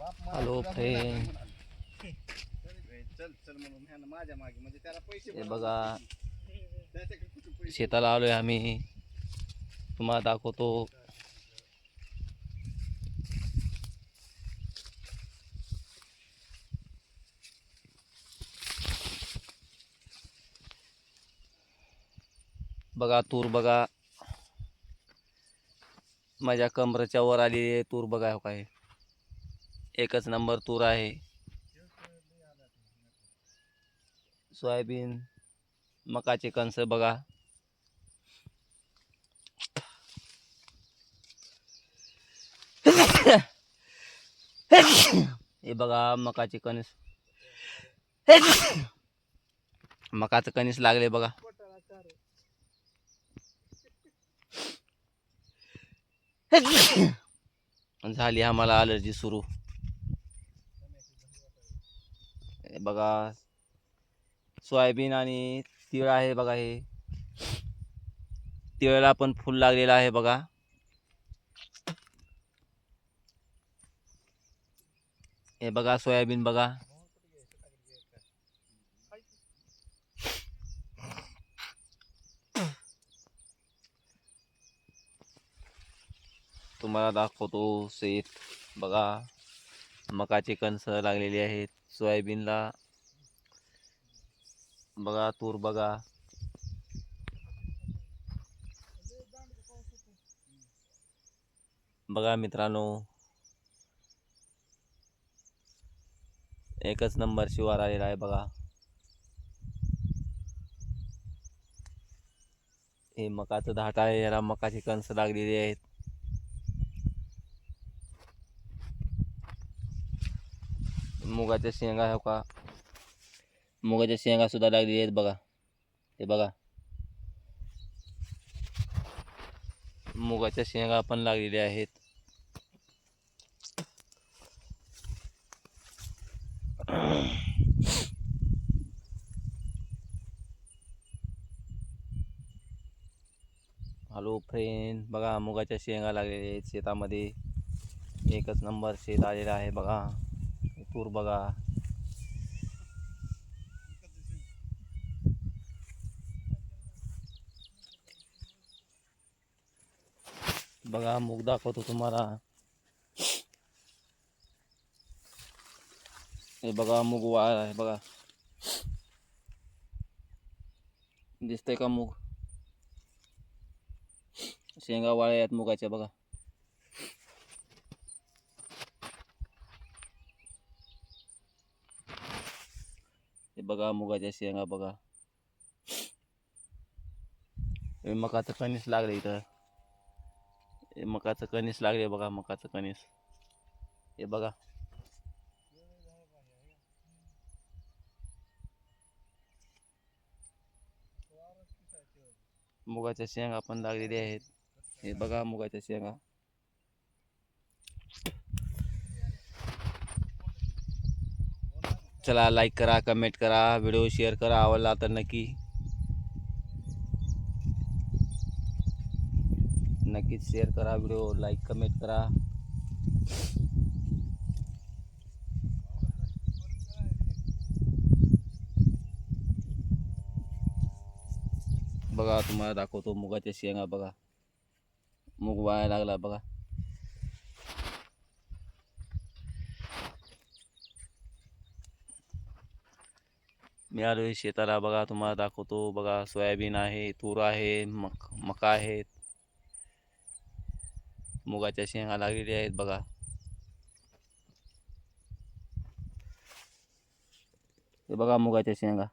Hello friend हे बघा. शेताला आलोय आम्ही. तुम्हाला दाखवतो. बघा तूर बघा. माझ्या कमरेच्या वर आलेली आहे तूर बघा हो काय. एकच नंबर तूर आहे. सोयाबीन मकाचे कणस बघा. हे बघा मकाचे कणीस. मकाचं कणीस लागले बघा. झाली आम्हाला अलर्जी सुरू हे बघा सोयाबीन आणि तिळ आहे बघा हे. तिळाला पण फुल लागलेलं आहे बघा. हे बघा सोयाबीन बघा. तुम्हाला दाखवतो सेत बघा. मकाचे कणस लागलेली आहेत. सोयाबीनला बघा तूर बघा. बघा मित्रांनो एकच नंबर शिवार आलेला आहे बघा. हे मकाचं धाट आहे याला मकाची कणस लागलेली आहेत. मुगाच्या शेंगा हो का? मुगाच्या सुद्धा लागलेली आहेत बघा. हे बघा. मुगाच्या शेंगा पण लागलेल्या आहेत. हॅलो फ्रेंड, बघा मुगाच्या शेंगा लागलेल्या आहेत शेतामध्ये. नंबर शेत आहे बघा. तूर बघा. बघा मूग दाखवतो तुम्हाला. हे बघा मूग वाळ आहे बघा. दिसतंय का मूग? शेंगा वाळ्या आहेत मुगाच्या बघा. हे बघा मुगाच्या शेंगा बघा. हे मकाचं कणीस लागलं इथं. हे मकाचं कणीस लागले बघा मकाचं कणीस. हे बघा. मुगाच्या शेंगा पण लागलेल्या आहेत. हे बघा मुगाच्या शेंगा. चला लाईक करा कमेंट करा व्हिडिओ शेअर करा आवडला तर नक्की. नक्कीच शेअर करा व्हिडिओ लाईक कमेंट करा. बघा तुम्हाला दाखवतो मुगाच्या शेंगा बघा. मुग वाया लागला बघा. मी आलो आहे. शेताला बघा तुम्हाला दाखवतो. बघा सोयाबीन आहे तूर आहे मक मका आहेत. मुगाच्या शेंगा लागलेल्या आहेत बघा. हे बघा मुगाच्या शेंगा.